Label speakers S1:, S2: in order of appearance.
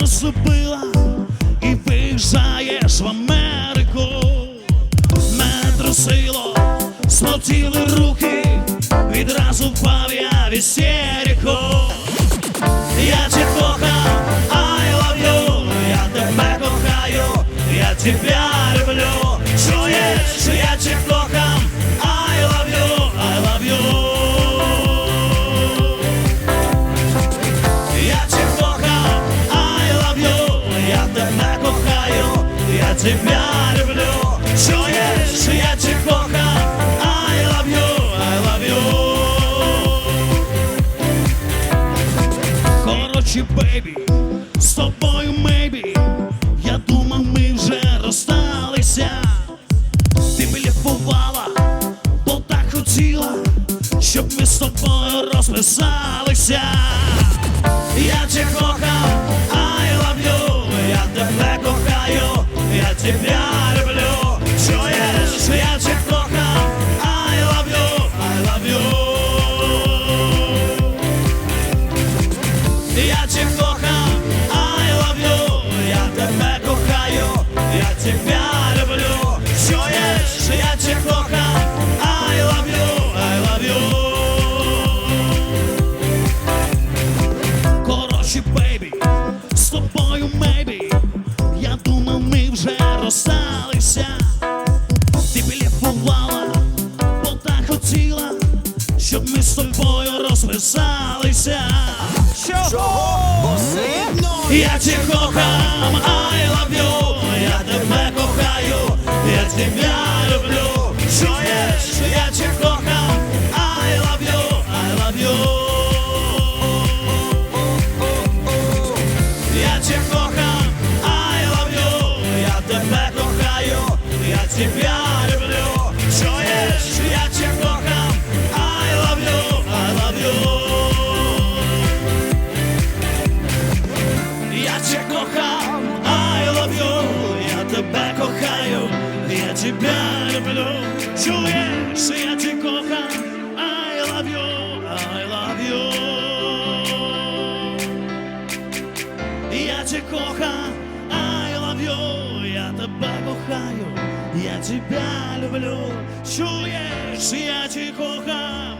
S1: розлюбила і виїжджаєш в Америку. Мене трусило, смотіли руки, відразу впав я в. Я тебе кохаю, I love you, я тебе кохаю, я тебя люблю. Чуєш, я тебе кохам, тебя люблю. Чуєш, я кохаю, I love you, I love you. Коротше, бейбі, з тобою мейбі. Я думав, ми вже розсталися. Ти блефувала, бо так хотіла, щоб ми з тобою розписалися. Тебя люблю. Чуєш, я тебе кохав, I love you. Я тебя кохам, I я тебе кохаю, я тебя люблю. Чуєш, я кохам, розсталися. Ти блефувала, бо так хотіла, щоб ми з тобою розписалися.
S2: Чого?
S1: Я тебе кохам, I love you, я тебе кохаю, я тебя тебя люблю. Чуєш, я тебе кохам, I love you, I love you. Я тебе кохам, I love you, я тебе кохаю, я тебя люблю. Чуєш, я тебе кохам, I love you, I love you. Тебе кохаю, я тебя люблю. Чуєш, я тебе кохам,